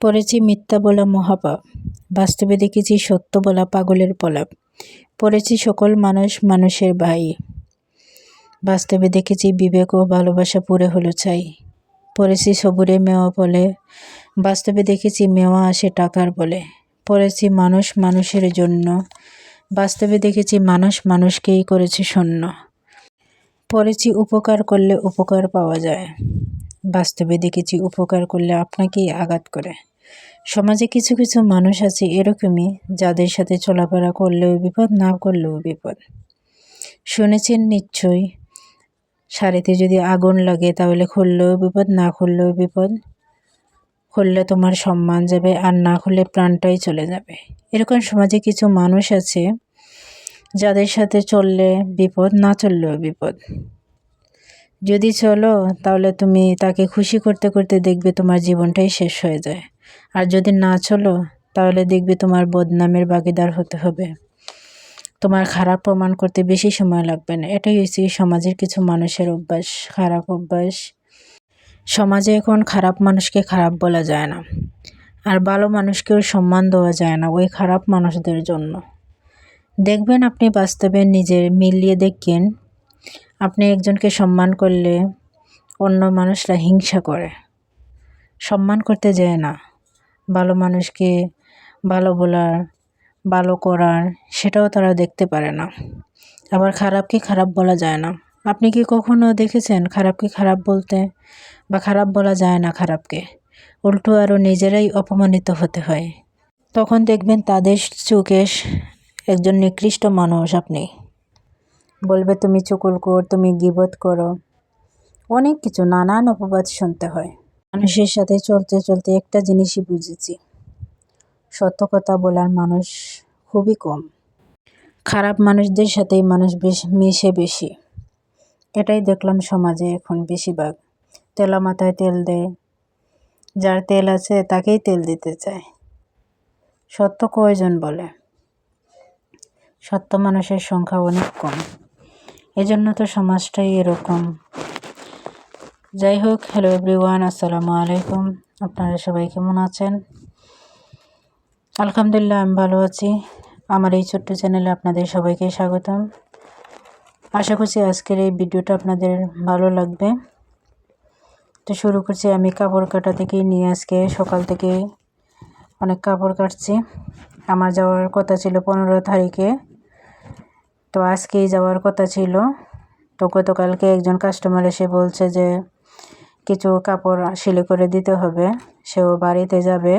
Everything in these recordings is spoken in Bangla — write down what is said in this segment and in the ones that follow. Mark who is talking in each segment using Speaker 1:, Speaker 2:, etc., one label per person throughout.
Speaker 1: পড়েছি মিথ্যা বলা মহাপাপ, বাস্তবে দেখেছি সত্য বলা পাগলের পলাপ। পড়েছি সকল মানুষ মানুষের ভাই, বাস্তবে দেখেছি বিবেক ও ভালোবাসা পুরে হলো চাই পড়েছি সবুরে মেওয়া বলে, বাস্তবে দেখেছি মেওয়া আসে টাকার বলে। পড়েছি মানুষ মানুষের জন্য, বাস্তবে দেখেছি মানুষ মানুষকেই করেছে শূন্য পড়েছি উপকার করলে উপকার পাওয়া যায়। বাস্তবে দেখেছি উপকার করলে আপনাকেই আঘাত করে। সমাজে কিছু কিছু মানুষ আছে এরকমই, যাদের সাথে চলাফেরা করলেও বিপদ, না করলেও বিপদ। শুনেছেন নিশ্চয়ই শাড়িতে যদি আগুন লাগে তাহলে খুললেও বিপদ, না খুললেও বিপদ। খুললে তোমার সম্মান যাবে, আর না খুললে প্রাণটাই চলে যাবে। এরকম সমাজে কিছু মানুষ আছে, যাদের সাথে চললে বিপদ, না চললেও বিপদ। যদি চলো, তাহলে তুমি তাকে খুশি করতে করতে দেখবে তোমার জীবনটাই শেষ হয়ে যায়। আর যদি না চলো, তাহলে দেখবে তোমার বদনামের বাগিদার হতে হবে। তোমার খারাপ প্রমাণ করতে বেশি সময় লাগবে না। এটাই হচ্ছে সমাজের কিছু মানুষের অভ্যাস, খারাপ অভ্যাস। সমাজে এখন খারাপ মানুষকে খারাপ বলা যায় না। আর ভালো মানুষকেও সম্মান দেওয়া যায় না ওই খারাপ মানুষদের জন্য। দেখবেন আপনি বাস্তবে নিজের মিলিয়ে দেখেন আপনি একজনকে সম্মান করলে অন্য মানুষরা হিংসা করে। সম্মান করতে যায় না। ভালো মানুষকে ভালো বলার, ভালো করার সেটাও তারা দেখতে পারে না। আবার খারাপকে খারাপ বলা যায় না। আপনি কি কখনো দেখেছেন খারাপকে খারাপ বলতে? বা খারাপ বলা যায় না খারাপকে? উল্টো আরও নিজেরাই অপমানিত হতে হয়। তখন দেখবেন তাদের চোখে একজন নিকৃষ্ট মানুষ আপনি। বলবে, তুমি চুকুল কর তুমি গিবত করো। অনেক কিছু, নানান অপবাদ শুনতে হয়। মানুষের সাথে চলতে চলতে একটা জিনিসই বুঝেছি। সত্য কথা বলার মানুষ খুবই কম। খারাপ মানুষদের সাথেই মানুষ বেশ, মিশে বেশি। এটাই দেখলাম সমাজে এখন বেশিরভাগ। তেলা মাথায় তেল দেয়। যার তেল আছে, তাকেই তেল দিতে চায়। সত্য কয়জন বলে? সত্য মানুষের সংখ্যা অনেক কম। এজন্য তো সমাজটাই এরকম। যাই হোক হ্যালো এভরিওয়ান আসসালামু আলাইকুম। আপনারা সবাই কেমন আছেন? আলহামদুলিল্লাহ, আমি ভালো আছি। আমার এই ছোট্ট চ্যানেলে আপনাদের সবাইকে স্বাগতম। আশা করছি আজকের এই ভিডিওটা আপনাদের ভালো লাগবে। তো শুরু করছি, আমি কাপড় কাটা থেকেই নিয়ে আজকে সকাল থেকে অনেক কাপড় কাটছি। আমার যাওয়ার কথা ছিল পনেরো তারিখে। তো আজকেই যাওয়ার কথা ছিল। তো গতকালকে একজন কাস্টমার এসে বলছে যে, কিছু কাপড় সিলে করে দিতে হবে। সেও বাড়িতে যাবে।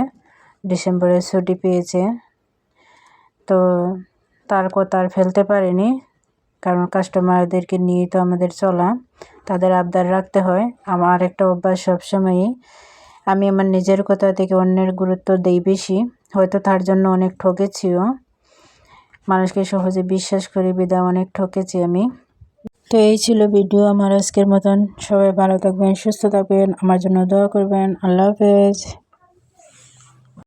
Speaker 1: ডিসেম্বরে ছুটি পেয়েছে। তো তার কথা আর ফেলতে পারিনি। কারণ কাস্টমারদেরকে নিয়ে তো আমাদের চলা। তাদের আবদার রাখতে হয়। আমার একটা অভ্যাস সবসময়ই। আমি আমার নিজের কথা থেকে অন্যের গুরুত্ব দেই বেশি। হয়তো তার জন্য অনেক ঠকেছিও। মানুষকে সহজে বিশ্বাস করি, বিদায় অনেক ঠকেছি আমি। তো এই ছিল ভিডিও আমার আজকের মতন। সবাই ভালো থাকবেন, সুস্থ থাকবেন, আমার জন্য দোয়া করবেন। আল্লাহ হাফেজ।